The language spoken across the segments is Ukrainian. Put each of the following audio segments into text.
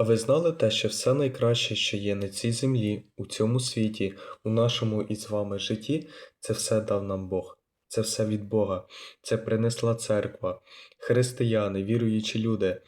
А ви знали те, що все найкраще, що є на цій землі, у цьому світі, у нашому із вами житті, це все дав нам Бог. Це все від Бога. Це принесла церква, християни, віруючі люди,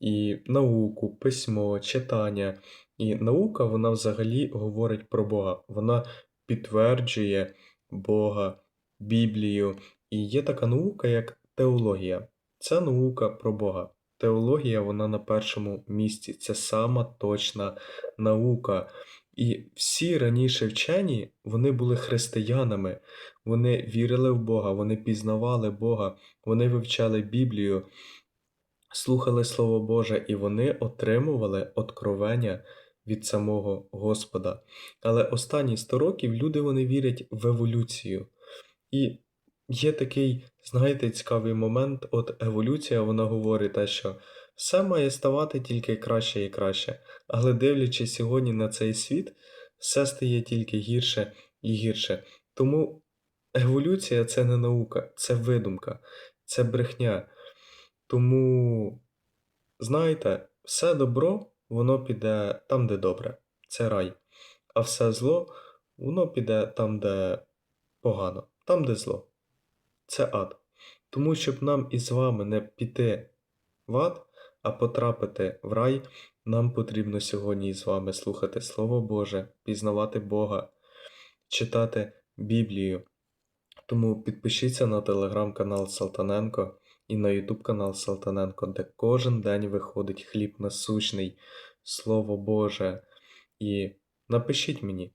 і науку, письмо, читання. І наука, вона взагалі говорить про Бога. Вона підтверджує Бога, Біблію. І є така наука, як теологія. Це наука про Бога. Теологія, вона на першому місці. Це сама точна наука. І всі раніше вчені, вони були християнами, вони вірили в Бога, вони пізнавали Бога, вони вивчали Біблію, слухали Слово Боже, і вони отримували откровення від самого Господа. Але останні 100 років люди вони вірять в еволюцію. І є такий, знаєте, цікавий момент, от еволюція, вона говорить те, що все має ставати тільки краще і краще. Але дивлячись сьогодні на цей світ, все стає тільки гірше і гірше. Тому еволюція це не наука, це видумка, це брехня. Тому, знаєте, все добро, воно піде там, де добре, це рай. А все зло, воно піде там, де погано, там, де зло. Це ад. Тому, щоб нам із вами не піти в ад, а потрапити в рай, нам потрібно сьогодні із вами слухати Слово Боже, пізнавати Бога, читати Біблію. Тому підпишіться на телеграм-канал Салтаненко і на ютуб канал Салтаненко, де кожен день виходить хліб насущний, Слово Боже. І напишіть мені.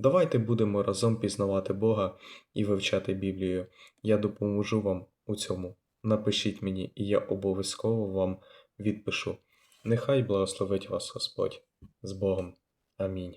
Давайте будемо разом пізнавати Бога і вивчати Біблію. Я допоможу вам у цьому. Напишіть мені, і я обов'язково вам відпишу. Нехай благословить вас Господь з Богом. Амінь.